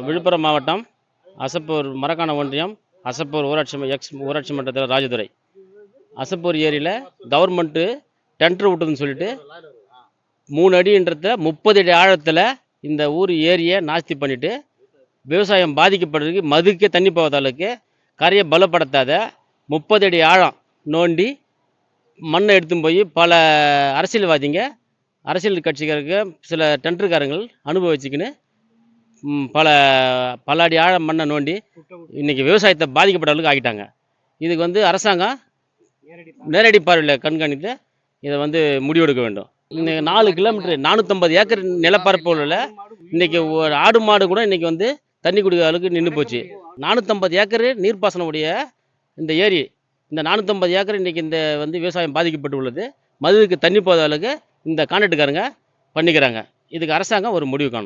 விழுப்புரம் மாவட்டம் அசப்பூர் மரக்காண ஒன்றியம் அசப்பூர் ஊராட்சி ம- எக்ஸ் ஊராட்சி மன்றத்தில் ராஜதுரை. அசப்பூர் ஏரியில் கவர்மெண்ட்டு டெண்டர் விட்டுதுன்னு சொல்லிட்டு மூணு அடின்றத முப்பது அடி ஆழத்தில் இந்த ஊர் ஏரியை நாஸ்தி பண்ணிவிட்டு விவசாயம் பாதிக்கப்படுறதுக்கு மதுக்கே தண்ணி போகாத அளவுக்கு கரையை பலப்படுத்தாத முப்பது அடி ஆழம் நோண்டி மண்ணை எடுத்துன்னு போய் பல அரசியல்வாதிங்க அரசியல் கட்சிகளுக்கு சில டெண்டர்காரங்கள் அனுபவிச்சுக்கின்னு பல பல அடி ஆழம் மண்ணை நோண்டி இன்றைக்கி விவசாயத்தை பாதிக்கப்பட்ட அளவுக்கு ஆகிட்டாங்க இதுக்கு வந்து அரசாங்கம் நேரடி பார்வையில் கண்காணித்து இதை வந்து முடிவெடுக்க வேண்டும். இன்றைக்கி நாலு கிலோமீட்டர் நானூற்றம்பது ஏக்கர் நிலப்பரப்பு இன்றைக்கி ஒரு ஆடு மாடு கூட இன்றைக்கி வந்து தண்ணி குடிக்கிற அளவுக்கு நின்று போச்சு. நானூற்றம்பது ஏக்கர் நீர்ப்பாசனம் உடைய இந்த ஏரி இந்த நானூற்றம்பது ஏக்கர் இன்றைக்கி இந்த வந்து விவசாயம் பாதிக்கப்பட்டு உள்ளது மதுவுக்கு தண்ணி போகிற அளவுக்கு இந்த கான்ட்ராக்டுக்காரங்க பண்ணிக்கிறாங்க. இதுக்கு அரசாங்கம் ஒரு முடிவு காணும்